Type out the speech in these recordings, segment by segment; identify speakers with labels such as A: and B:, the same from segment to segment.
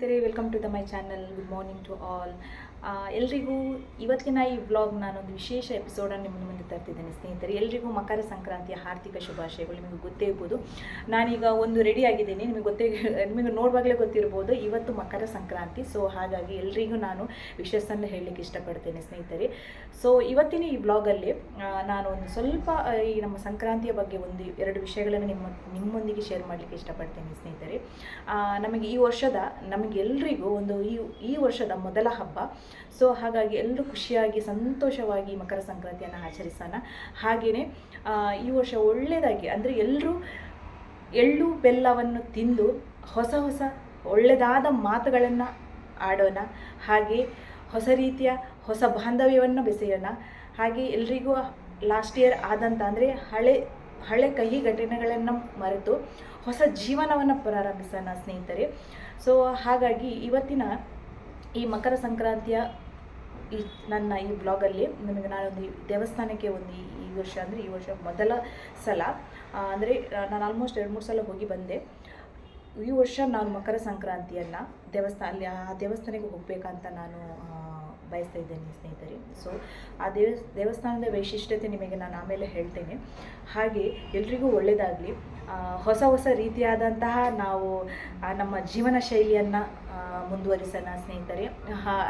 A: ಸ್ನೇಹಿತರೆ welcome to the my channel good morning to all ಎಲ್ರಿಗೂ ಇವತ್ತಿನ ಈ ವ್ಲಾಗ್ ನಾನೊಂದು ವಿಶೇಷ ಎಪಿಸೋಡನ್ನು ನಿಮ್ಮ ಮುಂದೆ ತರ್ತಿದ್ದೇನೆ ಸ್ನೇಹಿತರೆ. ಎಲ್ರಿಗೂ ಮಕರ ಸಂಕ್ರಾಂತಿಯ ಹಾರ್ದಿಕ ಶುಭಾಶಯಗಳು ನಿಮಗೆ ಗೊತ್ತೇ ಇರ್ಬೋದು. ನಾನೀಗ ಒಂದು ರೆಡಿ ಆಗಿದ್ದೀನಿ. ನಿಮಗೆ ಗೊತ್ತೇ, ನಿಮಗೆ ನೋಡುವಾಗಲೇ ಗೊತ್ತಿರ್ಬೋದು, ಇವತ್ತು ಮಕರ ಸಂಕ್ರಾಂತಿ. ಸೊ ಹಾಗಾಗಿ ಎಲ್ರಿಗೂ ನಾನು ವಿಶಸ್ಸನ್ನು ಹೇಳಲಿಕ್ಕೆ ಇಷ್ಟಪಡ್ತೇನೆ ಸ್ನೇಹಿತರೆ. ಸೊ ಇವತ್ತಿನ ಈ ಬ್ಲಾಗಲ್ಲಿ ನಾನು ಒಂದು ಸ್ವಲ್ಪ ಈ ನಮ್ಮ ಸಂಕ್ರಾಂತಿಯ ಬಗ್ಗೆ ಒಂದು ಎರಡು ವಿಷಯಗಳನ್ನು ನಿಮ್ಮ, ನಿಮ್ಮೊಂದಿಗೆ ಶೇರ್ ಮಾಡಲಿಕ್ಕೆ ಇಷ್ಟಪಡ್ತೇನೆ ಸ್ನೇಹಿತರೆ. ನಮಗೆ ಈ ವರ್ಷದ ನಮಗೆಲ್ಲರಿಗೂ ಒಂದು ಈ ಈ ವರ್ಷದ ಮೊದಲ ಹಬ್ಬ. ಸೊ ಹಾಗಾಗಿ ಎಲ್ಲರೂ ಖುಷಿಯಾಗಿ, ಸಂತೋಷವಾಗಿ ಮಕರ ಸಂಕ್ರಾಂತಿಯನ್ನು ಆಚರಿಸೋಣ. ಹಾಗೆಯೇ ಈ ವರ್ಷ ಒಳ್ಳೆಯದಾಗಿ ಅಂದರೆ ಎಲ್ಲರೂ ಎಳ್ಳು, ಬೆಲ್ಲವನ್ನು ತಿಂದು ಹೊಸ ಹೊಸ ಒಳ್ಳೆಯದಾದ ಮಾತುಗಳನ್ನು ಆಡೋಣ. ಹಾಗೆ ಹೊಸ ರೀತಿಯ ಹೊಸ ಬಾಂಧವ್ಯವನ್ನು ಬೆಸೆಯೋಣ. ಹಾಗೆ ಎಲ್ರಿಗೂ ಲಾಸ್ಟ್ ಇಯರ್ ಆದಂಥ ಅಂದರೆ ಹಳೆ ಹಳೆ ಕಹಿ ಘಟನೆಗಳನ್ನು ಮರೆತು ಹೊಸ ಜೀವನವನ್ನು ಪ್ರಾರಂಭಿಸೋಣ ಸ್ನೇಹಿತರೆ. ಸೊ ಹಾಗಾಗಿ ಇವತ್ತಿನ ಈ ಮಕರ ಸಂಕ್ರಾಂತಿಯ ಈ ನನ್ನ ಈ ಬ್ಲಾಗಲ್ಲಿ ನಿಮಗೆ ನಾನೊಂದು ದೇವಸ್ಥಾನಕ್ಕೆ ಒಂದು ಈ- ವರ್ಷ ಅಂದರೆ ಈ ವರ್ಷ ಮೊದಲ ಸಲ ಅಂದರೆ ನಾನು ಆಲ್ಮೋಸ್ಟ್ ಎರಡು ಮೂರು ಸಲ ಹೋಗಿ ಬಂದೆ. ಈ ವರ್ಷ ನಾನು ಮಕರ ಸಂಕ್ರಾಂತಿಯನ್ನು ದೇವಸ್ಥಾನ ಅಲ್ಲಿ ಆ ದೇವಸ್ಥಾನಕ್ಕೆ ಹೋಗಬೇಕಂತ ನಾನು ಬಯಸ್ತಾ ಇದ್ದೇನೆ ಸ್ನೇಹಿತರೆ. ಸೊ ಆ ದೇವ ದೇವಸ್ಥಾನದ ವೈಶಿಷ್ಟ್ಯತೆ ನಿಮಗೆ ನಾನು ಆಮೇಲೆ ಹೇಳ್ತೇನೆ. ಹಾಗೆ ಎಲ್ರಿಗೂ ಒಳ್ಳೆಯದಾಗಲಿ ಹೊಸ ಹೊಸ ರೀತಿಯಾದಂತಹ ನಾವು ನಮ್ಮ ಜೀವನ ಶೈಲಿಯನ್ನು ಮುಂದುವರಿಸೋಣ ಸ್ನೇಹಿತರೆ.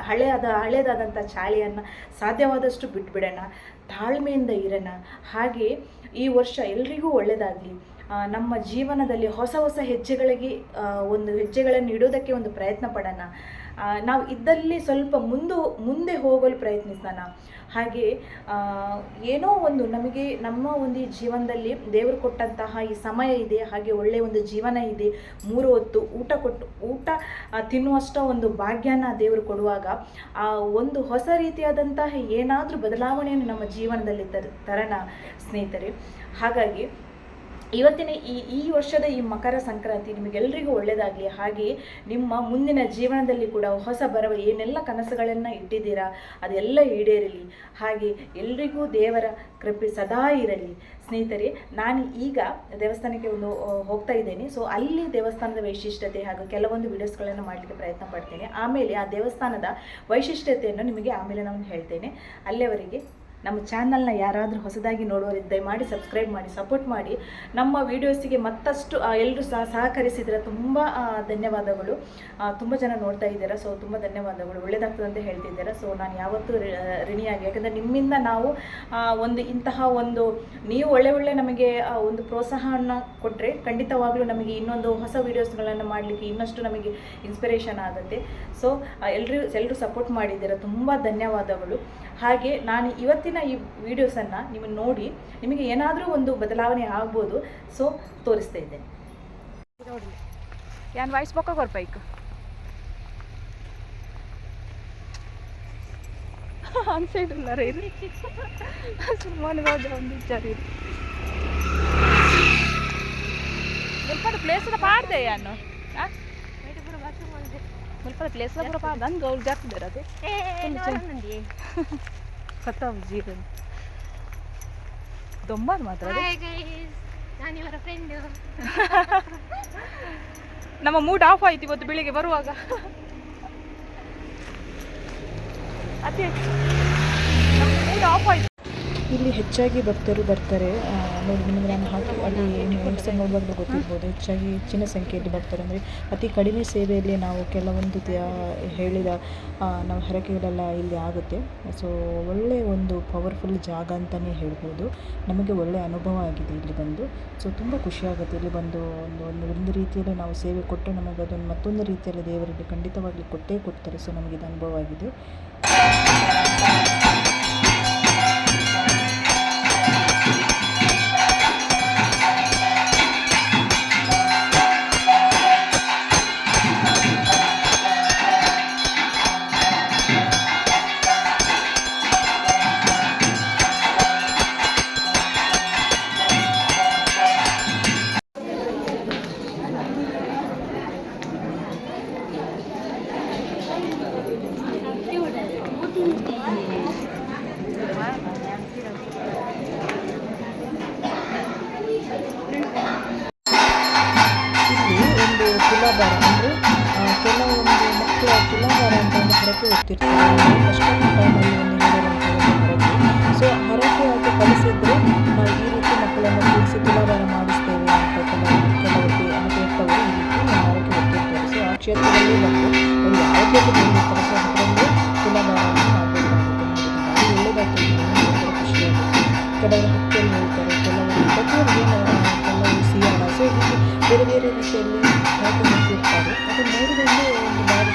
A: ಹಳೆಯದ ಹಳೆಯದಾದಂಥ ಚಾಳಿಯನ್ನು ಸಾಧ್ಯವಾದಷ್ಟು ಬಿಟ್ಬಿಡೋಣ. ತಾಳ್ಮೆಯಿಂದ ಇರೋಣ. ಹಾಗೆ ಈ ವರ್ಷ ಎಲ್ರಿಗೂ ಒಳ್ಳೆಯದಾಗಲಿ ನಮ್ಮ ಜೀವನದಲ್ಲಿ ಹೊಸ ಹೊಸ ಹೆಜ್ಜೆಗಳಿಗೆ ಒಂದು ಹೆಜ್ಜೆಗಳನ್ನು ಇಡೋದಕ್ಕೆ ಒಂದು ಪ್ರಯತ್ನ ಪಡೋಣ. ನಾವು ಇದ್ದಲ್ಲಿ ಸ್ವಲ್ಪ ಮುಂದೆ ಮುಂದೆ ಹೋಗಲು ಪ್ರಯತ್ನಿಸೋಣ. ಹಾಗೆ ಏನೋ ಒಂದು ನಮಗೆ ನಮ್ಮ ಒಂದು ಈ ಜೀವನದಲ್ಲಿ ದೇವರು ಕೊಟ್ಟಂತಹ ಈ ಸಮಯ ಇದೆ, ಹಾಗೆ ಒಳ್ಳೆಯ ಒಂದು ಜೀವನ ಇದೆ. ಮೂರು ಹೊತ್ತು ಊಟ ಕೊಟ್ಟು, ಊಟ ತಿನ್ನುವಷ್ಟು ಒಂದು ಭಾಗ್ಯನ ದೇವರು ಕೊಡುವಾಗ, ಆ, ಒಂದು ಹೊಸ ರೀತಿಯಾದಂತಹ ಏನಾದರೂ ಬದಲಾವಣೆಯನ್ನು ನಮ್ಮ ಜೀವನದಲ್ಲಿ ತರ, ತರೋಣ ಸ್ನೇಹಿತರೆ. ಹಾಗಾಗಿ ಇವತ್ತಿನ ಈ ಈ ವರ್ಷದ ಈ ಮಕರ ಸಂಕ್ರಾಂತಿ ನಿಮಗೆಲ್ಲರಿಗೂ ಒಳ್ಳೆಯದಾಗಲಿ ಹಾಗೆ ನಿಮ್ಮ ಮುಂದಿನ ಜೀವನದಲ್ಲಿ ಕೂಡ ಹೊಸ ಬರವ ಏನೆಲ್ಲ ಕನಸುಗಳನ್ನು ಇಟ್ಟಿದ್ದೀರಾ, ಅದೆಲ್ಲ ಈಡೇರಲಿ. ಹಾಗೆ ಎಲ್ರಿಗೂ ದೇವರ ಕೃಪೆ ಸದಾ ಇರಲಿ. ಸ್ನೇಹಿತರೆ, ನಾನು ಈಗ ದೇವಸ್ಥಾನಕ್ಕೆ ಒಂದು ಹೋಗ್ತಾ ಇದ್ದೇನೆ. ಸೊ, ಅಲ್ಲಿ ದೇವಸ್ಥಾನದ ವೈಶಿಷ್ಟ್ಯತೆ ಹಾಗೂ ಕೆಲವೊಂದು ವಿಡಿಯೋಸ್ಗಳನ್ನು ಮಾಡಲಿಕ್ಕೆ ಪ್ರಯತ್ನ ಪಡ್ತೇನೆ. ಆಮೇಲೆ ಆ ದೇವಸ್ಥಾನದ ವೈಶಿಷ್ಟ್ಯತೆಯನ್ನು ನಿಮಗೆ ಆಮೇಲೆ ನಾನು ಹೇಳ್ತೇನೆ. ಅಲ್ಲಿಯವರೆಗೆ ನಮ್ಮ ಚಾನಲ್ನ ಯಾರಾದರೂ ಹೊಸದಾಗಿ ನೋಡುವವರು ದಯಮಾಡಿ ಸಬ್ಸ್ಕ್ರೈಬ್ ಮಾಡಿ ಸಪೋರ್ಟ್ ಮಾಡಿ. ನಮ್ಮ ವೀಡಿಯೋಸಿಗೆ ಮತ್ತಷ್ಟು ಎಲ್ಲರೂ ಸಹ ಸಹಕರಿಸಿದ್ರೆ ತುಂಬ ಧನ್ಯವಾದಗಳು. ತುಂಬ ಜನ ನೋಡ್ತಾ ಇದ್ದೀರಾ ಸೊ ತುಂಬ ಧನ್ಯವಾದಗಳು. ಒಳ್ಳೆಯದಾಗ್ತದೆ ಅಂತ ಹೇಳ್ತಿದ್ದೀರಾ ಸೊ ನಾನು ಯಾವತ್ತೂ ಋಣಿಯಾಗಿ ಯಾಕಂದರೆ ನಿಮ್ಮಿಂದ ನಾವು ಒಂದು ಇಂತಹ ಒಂದು, ನೀವು ಒಳ್ಳೆ ಒಳ್ಳೆ ನಮಗೆ ಒಂದು ಪ್ರೋತ್ಸಾಹವನ್ನು ಕೊಟ್ಟರೆ ಖಂಡಿತವಾಗಲೂ ನಮಗೆ ಇನ್ನೊಂದು ಹೊಸ ವೀಡಿಯೋಸ್ಗಳನ್ನು ಮಾಡಲಿಕ್ಕೆ ಇನ್ನಷ್ಟು ನಮಗೆ ಇನ್ಸ್ಪಿರೇಷನ್ ಆಗುತ್ತೆ. ಸೊ ಎಲ್ಲರೂ ಎಲ್ಲರೂ ಸಪೋರ್ಟ್ ಮಾಡಿದ್ದೀರಾ, ತುಂಬ ಧನ್ಯವಾದಗಳು. ಹಾಗೆ ನಾನು ಇವತ್ತಿನ ಈ ವಿಡಿಯೋಸನ್ನು ನೀವು ನೋಡಿ ನಿಮಗೆ ಏನಾದರೂ ಒಂದು ಬದಲಾವಣೆ ಆಗ್ಬೋದು ಸೊ ತೋರಿಸ್ತಾ ಇದ್ದೇನೆ. ಯಾನ್ ವಾಯ್ಸ್ ಬೊಕ್ಕ ಕೊರ್ಪೈಕ್ ಅನ್ಸೈಡ್ ಇಲ್ಲ ರೀ ಸುಮ್ಮನೆ ಒಂದು ವಿಚಾರ ಇದು. ಮುಲ್ಪದ ಪ್ಲೇಸ್ದ ಪಾಡ್ದೆ ಯಾನು? ಮುಲ್ಪದ ಪೂರ ಪಾಡ್ದ. ಜಾಸ್ತಿದ್ದಾರೆ ಅದೇ. ಖತಮ್ ಜೀವನ್. ದೊಂಬಾದ್ ಮಾತ್ರ
B: ಫ್ರೆಂಡ್
A: ನಮ್ಮ ಮೂಡ್ ಆಫ್ ಆಯ್ತು ಇವತ್ತು ಬೆಳಿಗ್ಗೆ ಬರುವಾಗ. ಅದೇ ಮೂಡ್ ಆಫ್ ಆಯ್ತು. ಇಲ್ಲಿ ಹೆಚ್ಚಾಗಿ ಭಕ್ತರು ಬರ್ತಾರೆ. ನೋಡಿ, ನಿಮಗೆ ನಾನು ಹಾಕಿ, ಅಲ್ಲಿ ಹೆಂಗಸರು ನೋಡುವಾಗಲೂ ಗೊತ್ತಿರ್ಬೋದು. ಹೆಚ್ಚಾಗಿ ಹೆಚ್ಚಿನ ಸಂಖ್ಯೆಯಲ್ಲಿ ಬರ್ತಾರೆ ಅಂದರೆ, ಅತಿ ಕಡಿಮೆ ಸೇವೆಯಲ್ಲಿ ನಾವು ಕೆಲವೊಂದು ಹೇಳಿದ ನಾವು ಹರಕೆಗಳೆಲ್ಲ ಇಲ್ಲಿ ಆಗುತ್ತೆ. ಸೊ ಒಳ್ಳೆಯ ಒಂದು ಪವರ್ಫುಲ್ ಜಾಗ ಅಂತಲೇ ಹೇಳ್ಬೋದು. ನಮಗೆ ಒಳ್ಳೆಯ ಅನುಭವ ಆಗಿದೆ ಇಲ್ಲಿ ಬಂದು. ಸೊ ತುಂಬ ಖುಷಿಯಾಗುತ್ತೆ ಇಲ್ಲಿ ಬಂದು ಒಂದು ಒಂದು ಒಂದು ರೀತಿಯಲ್ಲಿ ನಾವು ಸೇವೆ ಕೊಟ್ಟು ನಮಗೆ ಅದೊಂದು ಮತ್ತೊಂದು ರೀತಿಯಲ್ಲಿ ದೇವರಿಗೆ ಖಂಡಿತವಾಗಿ ಕೊಟ್ಟೇ ಕೊಡ್ತಾರೆ. ಸೊ ನಮಗೆ ಇದು ಅನುಭವ ಆಗಿದೆ.
C: ತುಲಾಭಾರ ಅಂದರೆ ಕೆಲವೊಂದು ಮಕ್ಕಳ ತುಲಾಭಾರ ಅಂತ ಒಂದು ಹರಕೆ ಹೊತ್ತಿರ್ತಾರೆ. ಅಷ್ಟೊಂದು ಟೈಮಲ್ಲಿ ಒಂದು ಹೇಳುವಂಥ ಒಂದು ಹರಕೆ ಸೊ ಹರಕೆ ಆಗಿ ಕಲಿಸಿದ್ರೆ ನಾವು ಈ ರೀತಿ ಮಕ್ಕಳನ್ನು ಕೂಡಿಸಿ ತುಲಾಭಾರ ಮಾಡಿಸ್ತೇವೆ ಅಂತ ಕೆಲವರು ಕೆಲವರಿಗೆ ಅನುಭವಿಸ್ತವರು ಈ ರೀತಿ ಹರಕೆ ಹೊತ್ತಿರ್ತಾರೆ. ಸೊ ಆ ಕ್ಷೇತ್ರದಲ್ಲಿ ಮತ್ತು ಒಂದು ಯಾವುದೇ ಒಂದು ಕೆಲಸ ಬೇರೆ ಬೇರೆ ರೀತಿಯಲ್ಲಿ ಅದು ನೋಡಿದಲ್ಲಿ ಒಂದು ಭಾರಿ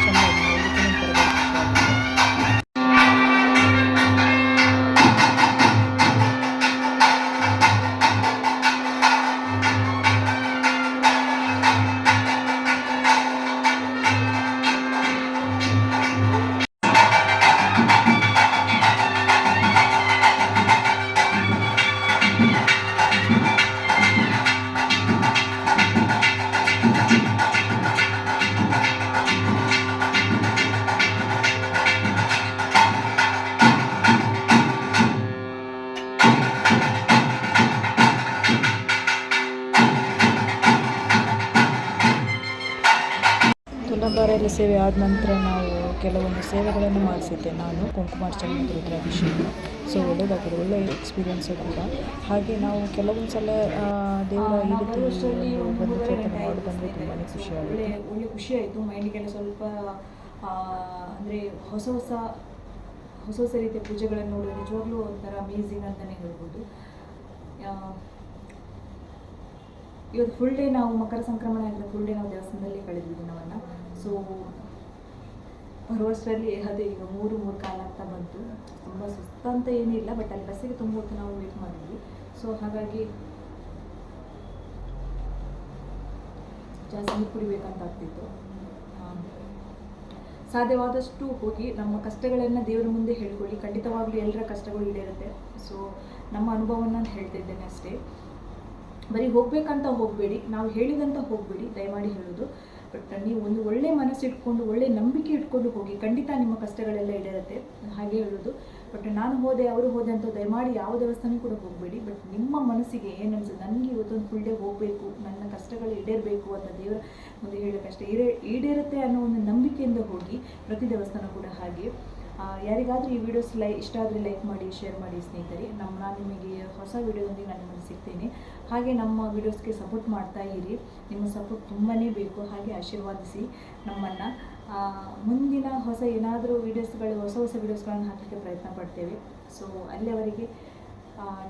C: ತುಲಾಭಾರ ಸೇವೆ ಆದ ನಂತರ ನಾವು ಕೆಲವೊಂದು ಸೇವೆಗಳನ್ನು ಮಾಡಿಸಿದ್ದೆ. ನಾನು ಕುಂಕುಮಾರ್ ಚಂದ್ರ ರುದ್ರಾಭಿಷೇಕ. ಸೊ ಒಳ್ಳೆಯದಾಗಿದೆ ಒಳ್ಳೆಯ ಎಕ್ಸ್ಪೀರಿಯನ್ಸು ಕೂಡ. ಹಾಗೆ ನಾವು ಕೆಲವೊಂದು ಸಲ ದೇವರ ಈ ರೀತಿ ಬಂದು ಕೀರ್ತನೆ ಮಾಡಿ ಬಂದರೆ ತುಂಬಾ ಖುಷಿಯಾಗುತ್ತೆ
A: ಒಳ್ಳೆ ಖುಷಿಯಾಯಿತು ಮೈಂಡಿಗೆಲ್ಲ ಸ್ವಲ್ಪ ಅಂದರೆ ಹೊಸ ಹೊಸ ಹೊಸ ಹೊಸ ರೀತಿಯ ಪೂಜೆಗಳನ್ನು ನೋಡೋದು ನಿಜವಾಗ್ಲೂ ಒಂಥರ ಅಮೇಝಿಂಗ್ ಅಂತಲೇ ಹೇಳ್ಬೋದು. ಇವತ್ತು ಫುಲ್ ಡೇ ನಾವು ಮಕರ ಸಂಕ್ರಮಣ ಅಂದರೆ ಫುಲ್ ಡೇ ನಾವು ದೇವಸ್ಥಾನದಲ್ಲಿ ಕಳೆದ್ವಿ ದಿನವನ್ನು. ಸೊ ಬರುವಷ್ಟರಲ್ಲಿ ಅದೇ ಈಗ ಮೂರು ಮೂರು ಕಾಲ ಆಗ್ತಾ ಬಂತು. ತುಂಬ ಸುಸ್ತಂತ ಏನಿಲ್ಲ ಬಟ್ ಅಲ್ಲಿ ಬಸ್ಸಿಗೆ ತುಂಬ ಹೊತ್ತು ನಾವು ವೇಟ್ ಮಾಡಿದ್ವಿ. ಸೊ ಹಾಗಾಗಿ ಜಾಸ್ತಿ ನೀರು ಕುಡಿಬೇಕಂತ ಆಗ್ತಿತ್ತು. ಸಾಧ್ಯವಾದಷ್ಟು ಹೋಗಿ ನಮ್ಮ ಕಷ್ಟಗಳನ್ನು ದೇವರ ಮುಂದೆ ಹೇಳ್ಕೊಳ್ಳಿ. ಖಂಡಿತವಾಗ್ಲೂ ಎಲ್ಲರ ಕಷ್ಟಗಳು ಈಡೇರುತ್ತೆ. ಸೊ ನಮ್ಮ ಅನುಭವವನ್ನು ನಾನು ಹೇಳ್ತಿದ್ದೇನೆ ಅಷ್ಟೇ. ಬರೀ ಹೋಗ್ಬೇಕಂತ ಹೋಗಬೇಡಿ, ನಾವು ಹೇಳಿದಂತ ಹೋಗಬೇಡಿ, ದಯಮಾಡಿ ಹೇಳೋದು ಬಟ್ ನೀವು ಒಂದು ಒಳ್ಳೆ ಮನಸ್ಸು ಇಟ್ಕೊಂಡು, ಒಳ್ಳೆ ನಂಬಿಕೆ ಇಟ್ಕೊಂಡು ಹೋಗಿ, ಖಂಡಿತ ನಿಮ್ಮ ಕಷ್ಟಗಳೆಲ್ಲ ಈಡೇರುತ್ತೆ, ಹಾಗೆ ಹೇಳೋದು ಬಟ್ ನಾನು ಹೋದೆ, ಅವರು ಹೋದೆ ಅಂತ ದಯಮಾಡಿ ಯಾವ ದೇವಸ್ಥಾನ ಕೂಡ ಹೋಗಬೇಡಿ. ಬಟ್ ನಿಮ್ಮ ಮನಸ್ಸಿಗೆ ಏನು ನನಗೆ ಇವತ್ತೊಂದು ಫುಲ್ ಡೇ ಹೋಗಬೇಕು, ನನ್ನ ಕಷ್ಟಗಳು ಈಡೇರಬೇಕು ಅಂತ ದೇವರ ಮುಂದೆ ಹೇಳೋಕ್ಕಷ್ಟೇ ಈಡೇ, ಈಡೇರುತ್ತೆ ಅನ್ನೋ ಒಂದು ನಂಬಿಕೆಯಿಂದ ಹೋಗಿ ಪ್ರತಿ ದೇವಸ್ಥಾನ ಕೂಡ ಹಾಗೆ. ಯಾರಿಗಾದ್ರೂ ಈ ವಿಡಿಯೋಸ್ ಲೈ, ಇಷ್ಟ ಆದರೆ ಲೈಕ್ ಮಾಡಿ ಶೇರ್ ಮಾಡಿ ಸ್ನೇಹಿತರೆ, ನಮ್ಮ ನಾನು ನಿಮಗೆ ಹೊಸ ವಿಡಿಯೋದೊಂದಿಗೆ ನಾನು ನಿಮಗೆ ಸಿಗ್ತೇನೆ. ಹಾಗೆ ನಮ್ಮ ವಿಡಿಯೋಸ್ಗೆ ಸಪೋರ್ಟ್ ಮಾಡ್ತಾ ಇರಿ. ನಿಮ್ಮ ಸಪೋರ್ಟ್ ತುಂಬಾ ಬೇಕು. ಹಾಗೆ ಆಶೀರ್ವಾದಿಸಿ ನಮ್ಮನ್ನು. ಮುಂದಿನ ಹೊಸ ಏನಾದರೂ ವೀಡಿಯೋಸ್ಗಳು ಹೊಸ ಹೊಸ ವೀಡಿಯೋಸ್ಗಳನ್ನು ಹಾಕಲಿಕ್ಕೆ ಪ್ರಯತ್ನ ಪಡ್ತೇವೆ. ಸೊ ಅಲ್ಲಿಯವರೆಗೆ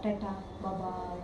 A: ಟಾಟಾ ಬಾಬಾಯ್